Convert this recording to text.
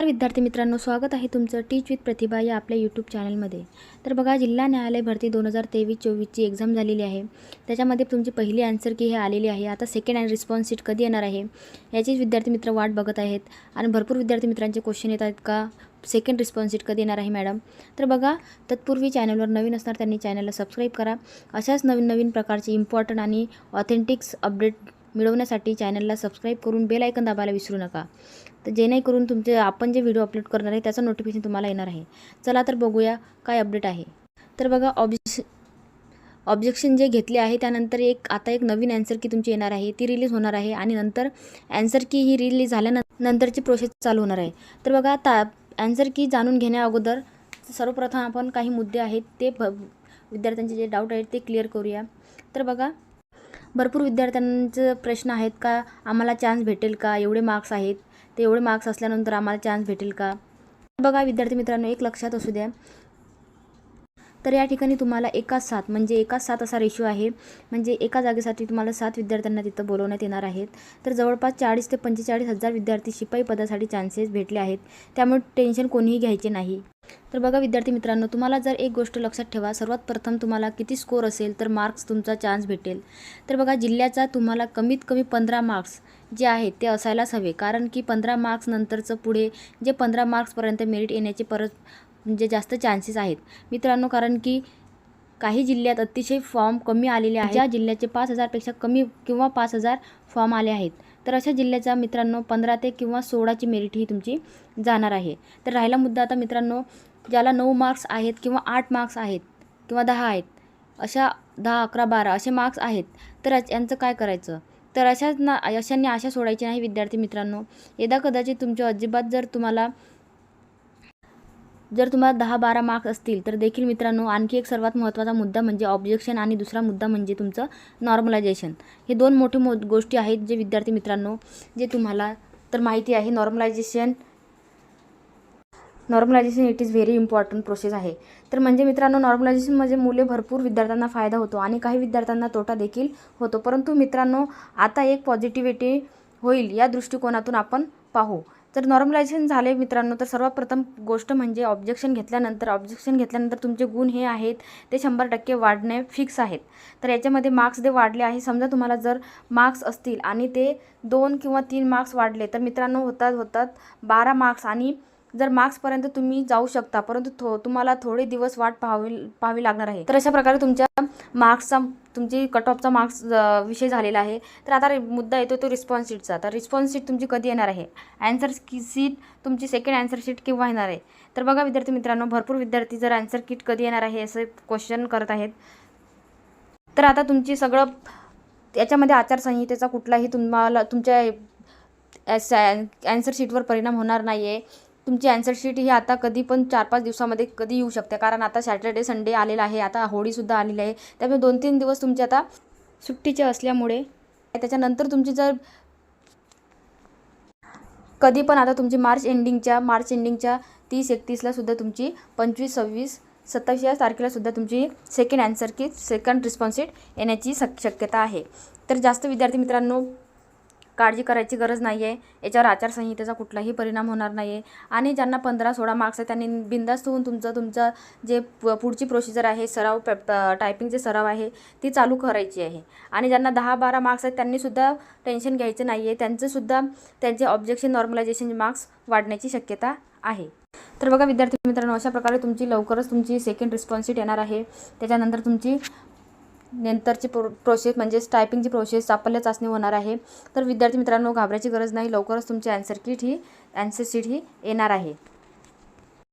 तर विद्यार्थी मित्रांनो स्वागत आहे तुमचं टीच विथ प्रतिभा या आपल्या यूट्यूब चॅनलमध्ये तर बघा जिल्हा न्यायालय भरती दोन हजार तेवीस चोवीसची एक्झाम झालेली आहे. त्याच्यामध्ये तुमची पहिली आन्सर की हे आलेली आहे. आता सेकंड अँड रिस्पॉन्स सीट कधी येणार आहे? याचीच विद्यार्थी मित्र वाट बघत आहेत. आणि भरपूर विद्यार्थी मित्रांचे क्वेश्चन येत आहेत का? सेकंड रिस्पॉन्स सीट कधी येणार आहे मॅडम तर बघा तत्पूर्वी चॅनलवर नवीन असणार त्यांनी चॅनलला सबस्क्राईब करा. अशाच नवीन नवीन प्रकारचे इम्पॉर्टंट आणि ऑथेंटिक्स अपडेट मिळवण्यासाठी चॅनलला सबस्क्राईब करून बेल आयकन दाबायला विसरू नका. तर जेणेकरून तुमचे आपण जे व्हिडिओ अपलोड करणार आहे त्याचं नोटिफिकेशन तुम्हाला येणार आहे. चला तर बघूया काय अपडेट आहे. तर बघा ऑब्जेक्श ऑब्जेक्शन जे घेतले आहे त्यानंतर एक आता एक नवीन ॲन्सर की तुमची येणार आहे. ती रिलीज होणार आहे आणि नंतर ॲन्सर की ही रिलीज झाल्यानंतर नंतरची प्रोसेस चालू होणार आहे. तर बघा ता ॲन्सर की जाणून घेण्या अगोदर सर्वप्रथम आपण काही मुद्दे आहेत ते भ विद्यार्थ्यांचे जे डाऊट आहेत ते क्लिअर करूया. तर बघा भरपूर विद्यार्थ्यांचं प्रश्न आहेत का? आम्हाला चान्स भेटेल का? एवढे मार्क्स आहेत. ते एवढे मार्क्स असल्यानंतर आम्हाला चान्स भेटेल का? बघा विद्यार्थी मित्रांनो एक लक्षात असू द्या. तर या ठिकाणी तुम्हाला एकाच सात म्हणजे एकाच सात असा रेशो आहे. म्हणजे एका जागेसाठी तुम्हाला सात विद्यार्थ्यांना तिथं बोलवण्यात येणार आहेत. तर जवळपास चाळीस ते पंचेचाळीस हजार विद्यार्थी शिपाई पदासाठी चान्सेस भेटले आहेत. त्यामुळे टेन्शन कोणीही घ्यायचे नाही. तर बघा विद्यार्थी मित्रांनो तुम्हाला जर एक गोष्ट लक्षात ठेवा सर्वात प्रथम तुम्हाला किती स्कोर असेल तर मार्क्स तुमचा चान्स भेटेल. तर बघा जिल्ह्याचा तुम्हाला कमीत कमी पंधरा मार्क्स जे आहेत ते असायलाच हवे कारण की पंधरा मार्क्स नंतरचं पुढे जे पंधरा मार्क्सपर्यंत मेरिट येण्याचे परत म्हणजे जास्त चान्सेस आहेत. मित्रांनो कारण की काही जिल्ह्यात अतिशय फॉर्म कमी आलेले आहेत. ज्या जिल्ह्याचे पाच हजारपेक्षा कमी किंवा पाच हजार फॉर्म आले आहेत. तर अशा जिल्ह्याचा मित्रांनो पंधरा ते किंवा सोळाची मेरिट ही तुमची जाणार आहे. तर राहिला मुद्दा आता मित्रांनो ज्याला नऊ मार्क्स आहेत किंवा आठ मार्क्स आहेत किंवा दहा आहेत अशा दहा अकरा बारा असे मार्क्स आहेत तर यांचं काय करायचं? तर अशाच ना अशांनी आशा सोडायची नाही विद्यार्थी मित्रांनो. यदा कदाचित तुमच्या अजिबात जर तुम्हाला जर तुम्हाला दहा बारा मार्क्स असतील तर देखील मित्रांनो आणखी एक सर्वात महत्त्वाचा मुद्दा म्हणजे ऑब्जेक्शन आणि दुसरा मुद्दा म्हणजे तुमचं नॉर्मलायझेशन हे दोन मोठे मो गोष्टी आहेत जे विद्यार्थी मित्रांनो जे तुम्हाला तर माहिती आहे. Normalization normalization it is very important process आहे. तर म्हणजे मित्रांनो नॉर्मलायझेशनमध्ये म्हणजे मुले भरपूर विद्यार्थ्यांना फायदा होतो आणि काही विद्यार्थ्यांना तोटा देखील होतो. परंतु मित्रांनो आता एक पॉझिटिव्हिटी होईल या दृष्टिकोनातून आपण पाहू. तर नॉर्मलायझेशन झाले मित्रांनो. तर सर्वप्रथम गोष्ट म्हणजे ऑब्जेक्शन घेतल्यानंतर ऑब्जेक्शन घेतल्यानंतर तुमचे गुण हे आहेत ते शंभर टक्के वाढणे फिक्स आहेत. तर याच्यामध्ये मार्क्स जे वाढले आहे समजा तुम्हाला जर मार्क्स असतील आणि ते दोन किंवा तीन मार्क्स वाढले तर मित्रांनो होतात होतात बारा मार्क्स आणि जर मार्क्सपर्यंत तुम्ही जाऊ शकता परंतु थो तुम्हाला थोडे दिवस वाट पाहावी पाहावी लागणार आहे. तर अशा प्रकारे तुमच्या मार्क्सचा तुमची कट ऑफचा मार्क्स विषय झालेला आहे. तर आता मुद्दा येतो तो रिस्पॉन्स शीटचा. तर रिस्पॉन्स शीट तुमची कधी येणार आहे? ॲन्सर शीट तुमची सेकंड अँसर शीट केव्हा येणार आहे? तर बघा विद्यार्थी मित्रांनो भरपूर विद्यार्थी जर ॲन्सर किट कधी येणार आहे असं क्वेश्चन करत आहेत. तर आता तुमची सगळं याच्यामध्ये आचारसंहितेचा कुठलाही तुम्हाला तुमच्या ॲन्सर शीटवर परिणाम होणार नाही आहे तुमची ॲन्सर शीट ही आता कधी पण चार पाच दिवसामध्ये कधी येऊ शकते. कारण आता सॅटर्डे संडे आलेला आहे. आता होळीसुद्धा आलेली आहे. त्यामुळे दोन तीन दिवस तुमचे आता सुट्टीचे असल्यामुळे त्याच्यानंतर तुमची जर कधी पण आता तुमची मार्च एंडिंगच्या मार्च एंडिंगच्या तीस एकतीसला सुद्धा तुमची पंचवीस सव्वीस सत्तावीस या तारखेला सुद्धा तुमची सेकंड अँसर की सेकंड रिस्पॉन्सिट येण्याची शक शक्यता आहे. तर जास्त विद्यार्थी मित्रांनो काळजी करायची गरज नाही आहे याच्यावर आचारसंहितेचा कुठलाही परिणाम होणार नाही आहे आणि ज्यांना पंधरा सोळा मार्क्स आहेत त्यांनी बिंदास्त होऊन तुमचं तुमचं जे प- पुढची प्रोसिजर आहे सराव पेप टायपिंगचे सराव आहे ती चालू करायची आहे. आणि ज्यांना दहा बारा मार्क्स आहेत त्यांनीसुद्धा टेन्शन घ्यायचं नाही आहे त्यांचंसुद्धा त्यांचे ऑब्जेक्शन नॉर्मलायझेशन मार्क्स वाढण्याची शक्यता आहे. तर बघा विद्यार्थी मित्रांनो अशा प्रकारे तुमची लवकरच तुमची सेकंड रिस्पॉन्सिट येणार आहे. त्याच्यानंतर तुमची नंतरची प्रो प्रोसेस म्हणजेच टायपिंगची प्रोसेस सापल्य चाचणी होणार आहे. तर विद्यार्थी मित्रांनो घाबरायची गरज नाही. लवकरच तुमची अँसर किट ही अँसर शीट ही येणार आहे.